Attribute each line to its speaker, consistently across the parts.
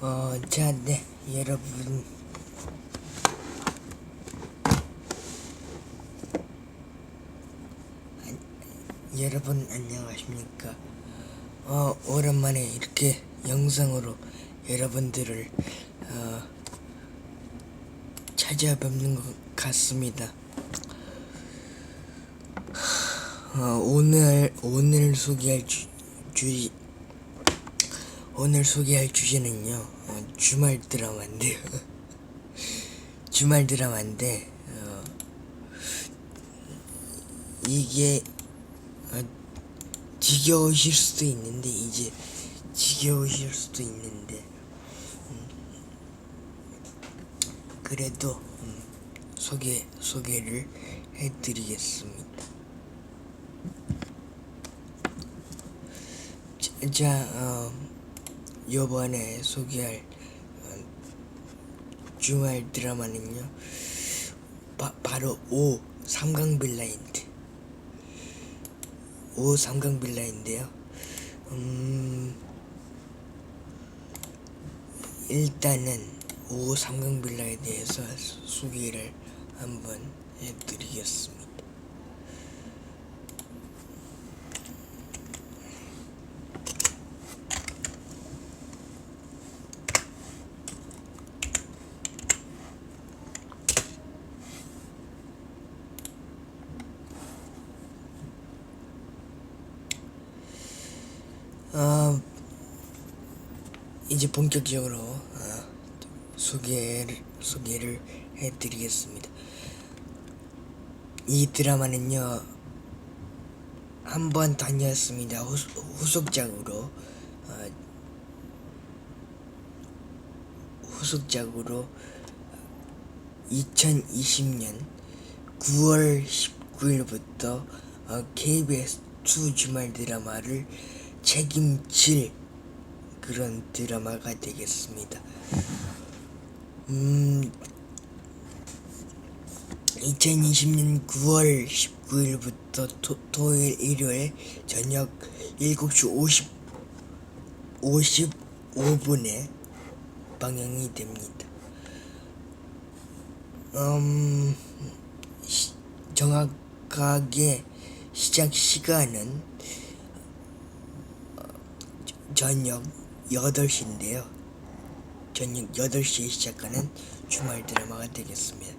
Speaker 1: 어, 자, 네, 여러분. 안- 여러분, 안녕하십니까. 어, 오랜만에 이렇게 영상으로 여러분들을, 어, 찾아뵙는 것 같습니다. 어, 오늘, 오늘 소개할 주, 주, 오늘 소개할 주제는요 어, 주말 드라마인데요 주말 드라마인데 어, 이게 어, 지겨우실 수도 있는데 이제 지겨우실 수도 있는데 음, 그래도 음, 소개 소개를 해드리겠습니다. 자, 자 어, 요번에 소개할 어, 주말 드라마는요 바, 바로 오 삼강 빌라인드 오 삼강 빌라인데요 음 일단은 오 삼강 빌라에 대해서 소개를 한번 해드리겠습니다. 어, 이제 본격적으로 어, 소개를 소개를 해드리겠습니다. 이 드라마는요 한 번 다녔습니다. 후, 후속작으로 어, 후속작으로 2020년 9월 19일부터 어, KBS 2 주말 드라마를 책임질 그런 드라마가 되겠습니다. 음, 2020년 9월 19일부터 토, 토요일, 일요일 저녁 7시 50, 55분에 방영이 됩니다. 음, 시, 정확하게 시작 시간은 저녁 8시인데요. 저녁 8시에 시작하는 주말 드라마가 되겠습니다.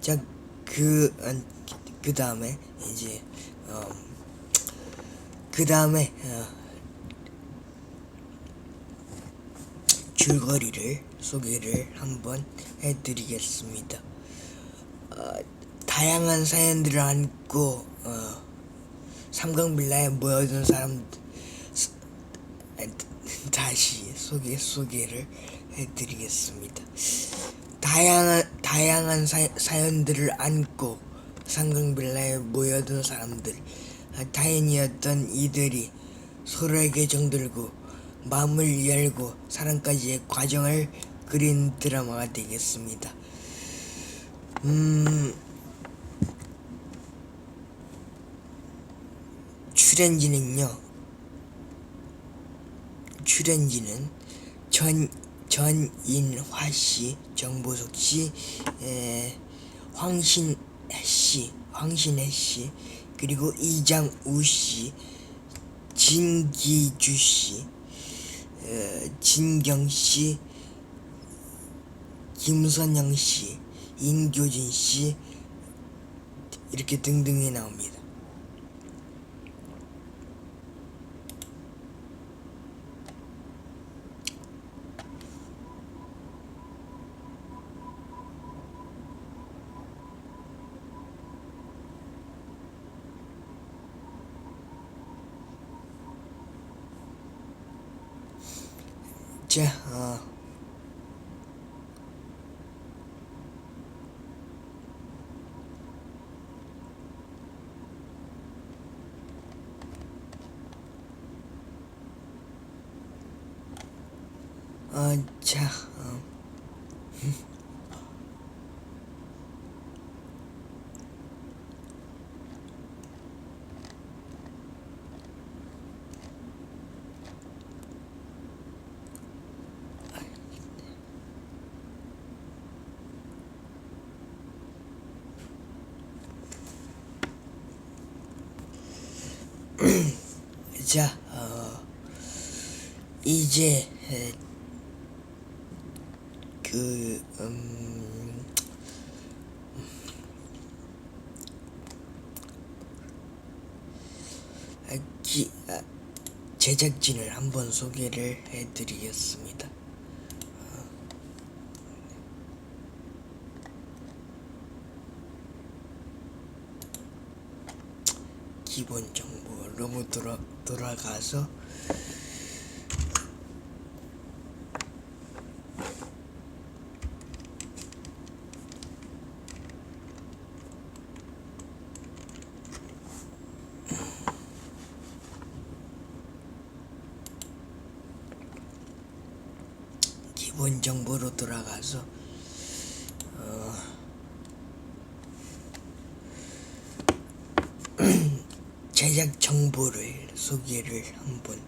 Speaker 1: 자, 그, 그 다음에, 이제, 어, 그 다음에, 어, 줄거리를 소개를 한번 해드리겠습니다. 어, 다양한 사연들을 안고, 어, 삼강빌라에 모여든 사람들, 다시 소개 소개를 해드리겠습니다. 다양한 다양한 사, 사연들을 안고 상강빌라에 모여든 사람들 타인이었던 이들이 서로에게 정들고 마음을 열고 사랑까지의 과정을 그린 드라마가 되겠습니다. 음 출연진은요. 출연진은 전 전인화 씨, 정보석 씨, 에, 황신 씨, 황신혜 씨, 그리고 이장우 씨, 진기주 씨, 에, 진경 씨, 김선영 씨, 임교진 씨 이렇게 등등이 나옵니다. 어, 자, 어. 자, 어, 이제 아, 기, 아, 제작진을 한번 소개를 해드리겠습니다. 기본 정보로 돌아, 돌아가서 기본 정보로 돌아가서 어, 제작 정보를 소개를 한번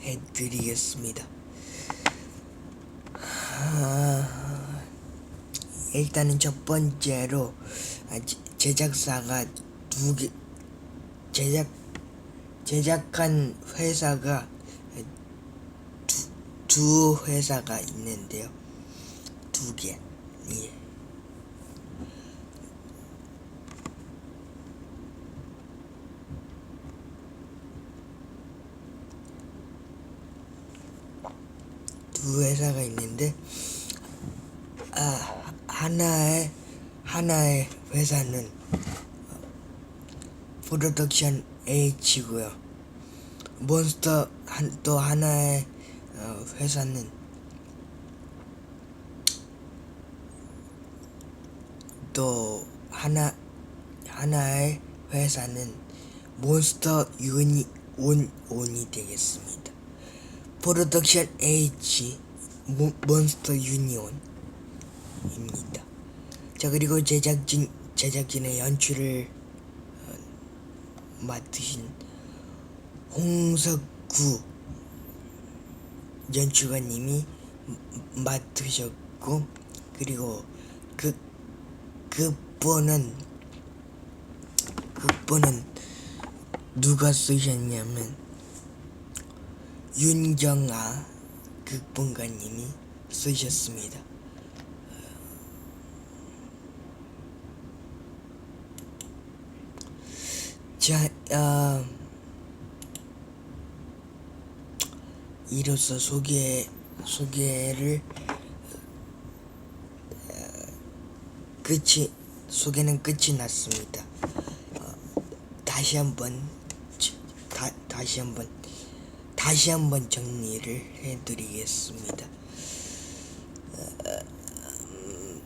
Speaker 1: 해드리겠습니다. 아, 일단은 첫 번째로 아, 제- 제작사가 두 개, 제작 제작한 회사가 두, 두 회사가 있는데요. 두 개. 예. 두 회사가 있는데 아 하나의 하나의 회사는 프로덕션 H고요. 몬스터 한, 또 하나의 어, 회사는 또 하나 하나의 회사는 몬스터 유니 온 온이 되겠습니다. 프로덕션 H 모, 몬스터 유니온입니다. 자 그리고 제작진 제작진의 연출을 어, 맡으신 홍석구 음, 맡으셨고 그리고 그 극본은 극본은 누가 쓰셨냐면 윤경아 극본가님이 쓰셨습니다. 자, 어, 이로써 소개 소개를 어, 끝이 소개는 끝이 났습니다. 어, 다시 한번 다시 한번 다시 한번 정리를 해드리겠습니다. 어, 음,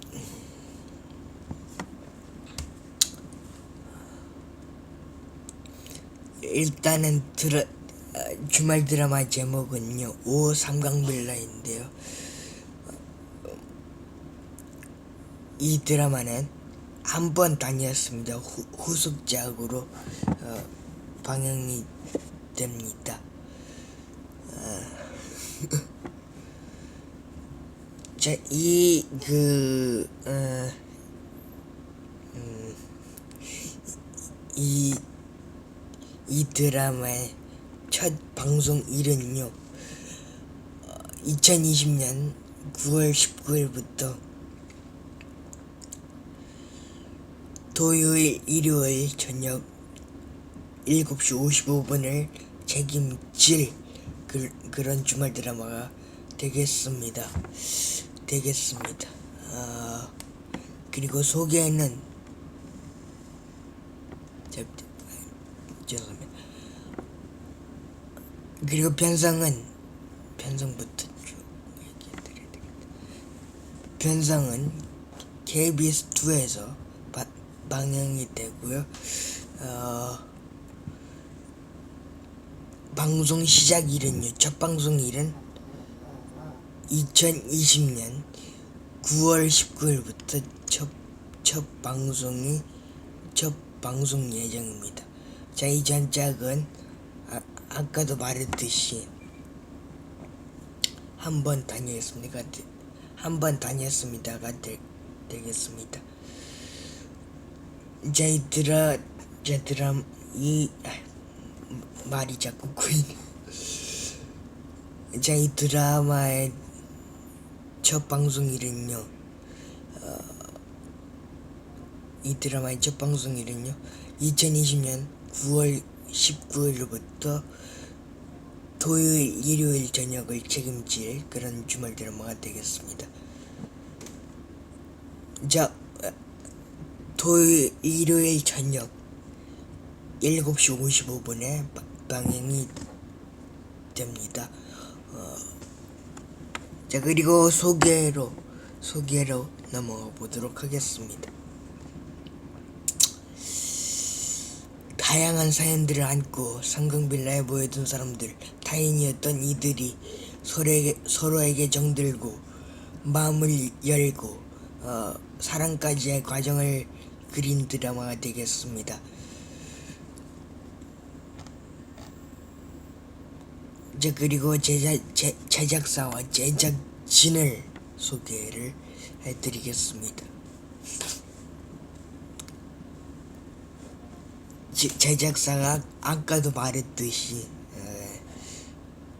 Speaker 1: 일단은 드라, 어, 주말 드라마 제목은요 오 삼강빌라인데요. 이 드라마는 한 번 다녔습니다. 후, 후속작으로 어, 방영이 됩니다. 어, 자, 이, 그, 어, 음, 이, 이 드라마의 첫 방송 일은요, 어, 2020년 9월 19일부터 토요일, 일요일 저녁 7시 55분을 책임질 그, 그런 주말 드라마가 되겠습니다. 되겠습니다. 아, 그리고 소개는 자, 죄송합니다. 그리고 편성은 편성부터 쭉 얘기해드려야 되겠다. 편성은 KBS 2에서 방영이 되고요. 어, 방송 시작일은요. 첫 방송일은 2020년 9월 19일부터 첫, 첫 방송이 첫 방송 예정입니다. 자, 이 전작은 아, 아까도 말했듯이 한 번 다녔습니까? 한 번 다녔습니다가 되, 되겠습니다. 자, 이 드라, 자, 드람, 이 말이 자꾸 이 드라마의 첫 방송일은요. 어, 이 드라마의 첫 방송일은요. 2020년 9월 19일부터 토요일, 일요일 저녁을 책임질 그런 주말 드라마가 되겠습니다. 자, 어, 토요일, 일요일 저녁 7시 55분에 방영이 됩니다. 어, 자, 그리고 소개로, 소개로 넘어가 보도록 하겠습니다. 다양한 사연들을 안고 상경빌라에 모여든 사람들, 타인이었던 이들이 서로에게, 서로에게 정들고 마음을 열고 어, 사랑까지의 과정을 그린 드라마가 되겠습니다. 이제 그리고 제작, 제, 제작사와 제작진을 소개를 해드리겠습니다. 제, 제작사가 아까도 말했듯이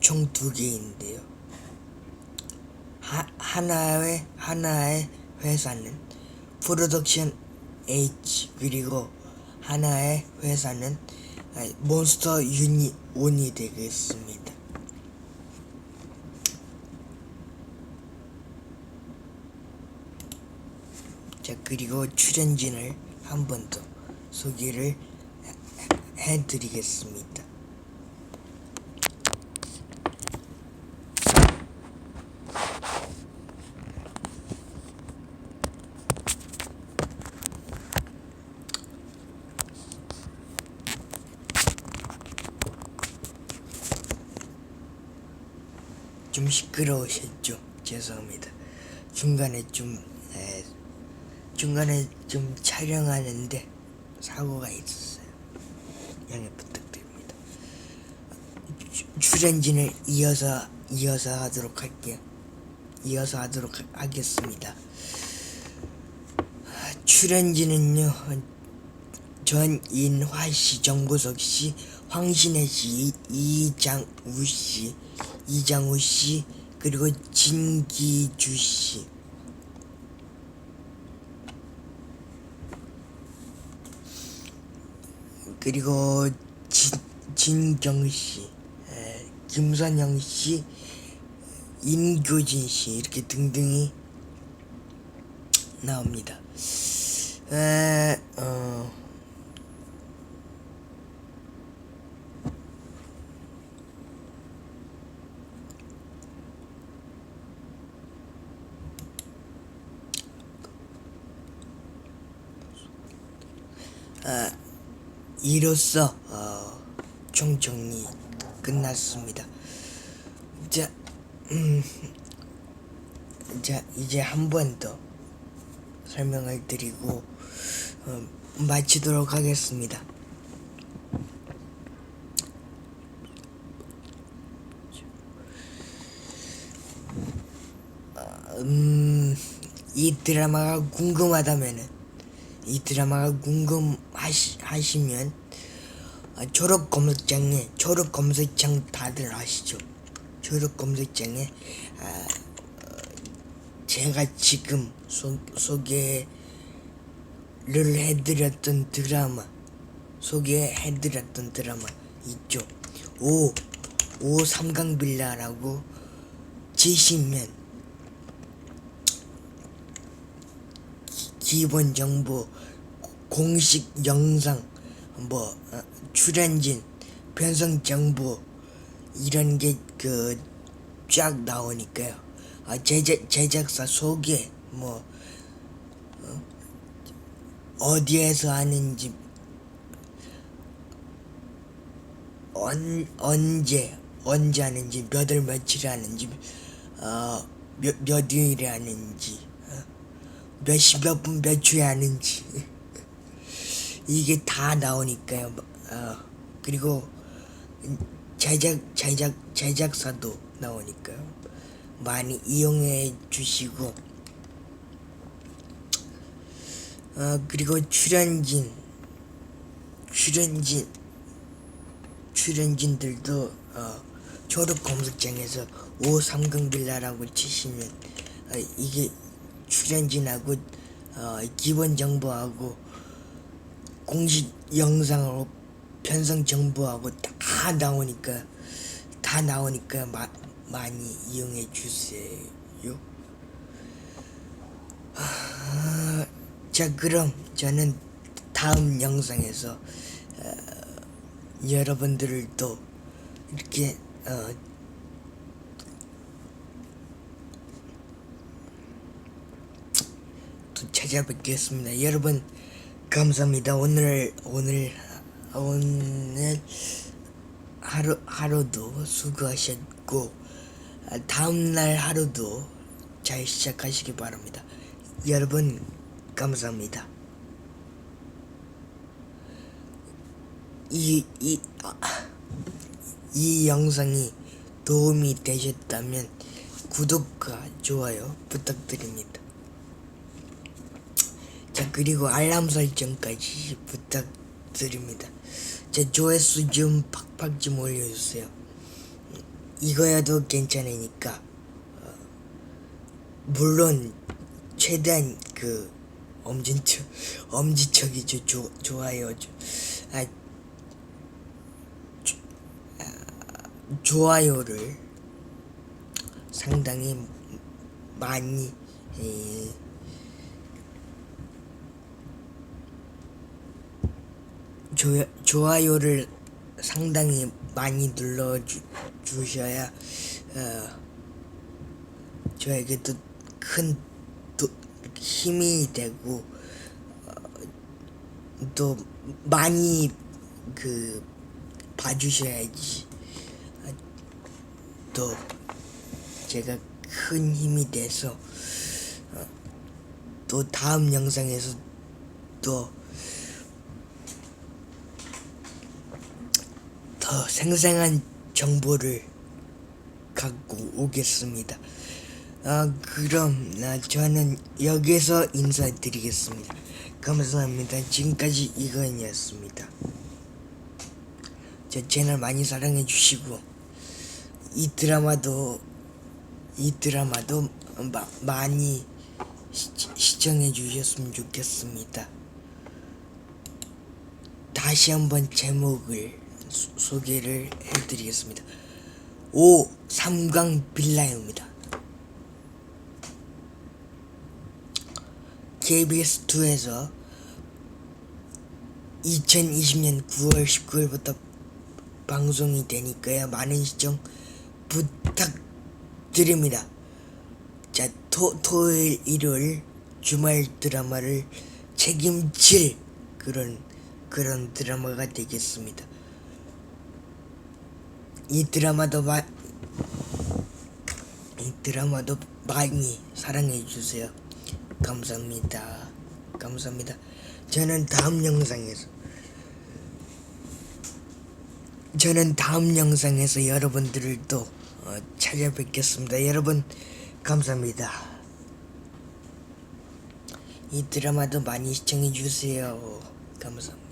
Speaker 1: 총 두 개인데요. 하, 하나의 하나의 회사는 프로덕션 H 그리고 하나의 회사는 아, 몬스터 유니 온이 되겠습니다. 자 그리고 출연진을 한 번 더 소개를 해- 해드리겠습니다. 좀 시끄러우셨죠? 죄송합니다. 중간에 좀 에, 중간에 좀 촬영하는데 사고가 있었어요. 양해 부탁드립니다. 주- 출연진을 이어서 이어서 하도록 할게요. 이어서 하도록 하- 하겠습니다. 아, 출연진은요 전인화 씨, 정보석 씨, 황신혜 씨, 이장우 씨, 이장우 씨, 그리고 진기주 씨. 그리고 진, 진경 씨, 에, 김선영 씨, 임교진 씨 이렇게 등등이 나옵니다. 에, 어. 이로써 어, 총정리 끝났습니다. 자, 음, 자 이제 한 번 더 설명을 드리고 어, 마치도록 하겠습니다. 음, 이 드라마가 궁금하다면은 이 드라마가 궁금하시면 아, 졸업 검색장에 졸업 검색창 다들 아시죠? 졸업 검색창에 아, 어, 제가 지금 소, 소개를 해드렸던 드라마 소개해드렸던 드라마 있죠? 오, 오 삼강빌라라고 치시면 기본 정보, 공식 영상, 뭐 어, 출연진, 편성 정보 이런 게 그 쫙 나오니까요. 아, 제작 제작사 소개 뭐 어, 어디에서 하는지 언, 언제 언제 하는지 몇월 며칠 하는지 어, 몇, 몇 일에 하는지 어, 몇 시 몇 분몇 초에 하는지 이게 다 나오니까요. 어, 그리고 제작 제작 제작사도 나오니까요. 많이 이용해 주시고 어, 그리고 출연진 출연진 출연진들도 어, 졸업 검색창에서 오삼경 빌라라고 치시면 어, 이게 출연진하고 어, 기본 정보하고 공식 영상으로 편성 정보하고 다 나오니까 다 나오니까 마, 많이 이용해 주세요. 아, 자 그럼 저는 다음 영상에서 어, 여러분들을 또 이렇게 어, 찾아뵙겠습니다. 여러분 감사합니다. 오늘 오늘 오늘 하루 하루도 수고하셨고 아, 다음 날 하루도 잘 시작하시기 바랍니다. 여러분 감사합니다. 이, 이, 아, 이 영상이 도움이 되셨다면 구독과 좋아요 부탁드립니다. 자 그리고 알람 설정까지 부탁드립니다. 자 조회수 좀 팍팍 좀 올려주세요. 이거야도 괜찮으니까 어, 물론 최대한 그 엄지척 엄지척이죠 조, 좋아요 조, 아, 좋아요를 상당히 많이 에, 조, 좋아요를 상당히 많이 눌러 주, 주셔야 어, 저에게도 큰 도, 힘이 되고 어, 또 많이 그 봐주셔야지 어, 또 제가 큰 힘이 돼서 어, 또 다음 영상에서 또 더 생생한 정보를 갖고 오겠습니다. 아, 그럼 나 저는 여기서 인사드리겠습니다. 감사합니다. 지금까지 이건이었습니다. 저 채널 많이 사랑해 주시고 이 드라마도 이 드라마도 마, 많이 시, 시청해 주셨으면 좋겠습니다. 다시 한번 제목을 소, 소개를 해드리겠습니다. 오 삼강 빌라입니다. KBS2에서 2020년 9월 19일부터 방송이 되니까요. 많은 시청 부탁드립니다. 자, 토, 토요일, 일요일 주말 드라마를 책임질 그런 그런 드라마가 되겠습니다. 이 드라마도 마, 이 드라마도 많이 사랑해 주세요. 감사합니다. 감사합니다. 저는 다음 영상에서 저는 다음 영상에서 여러분들을 또 어, 찾아뵙겠습니다. 여러분 감사합니다. 이 드라마도 많이 시청해 주세요. 감사합니다.